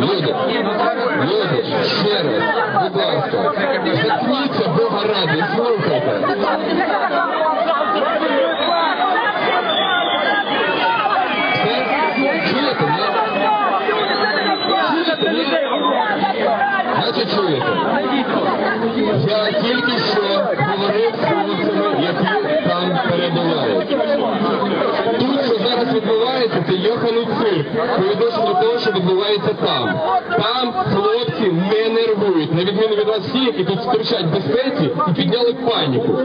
Люди, люди, ще раз, будь ласка, заткніться, Бога ради, слухайте. Чуєте, ні? Чуєте, ні? Наче чуєте. Я тільки що це йоханий цирк. По відношенню до того, що відбувається там. Там хлопці не нервують, на відміну від вас всіх, які тут сперечать безпеці і підняли паніку.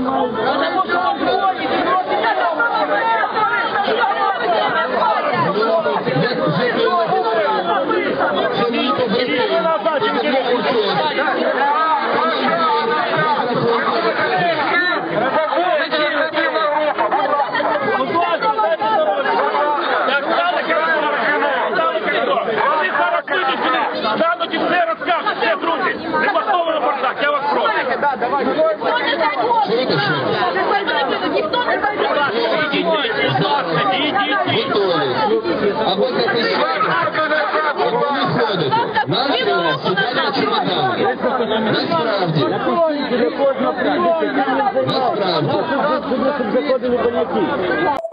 Як жити вийдуть сюди, стануть все розкажуть, все, друзі, не влаштовано бардак, я вас прошу. Ніхто не будь ласка, ідіть. готові або. Насправді, насправді.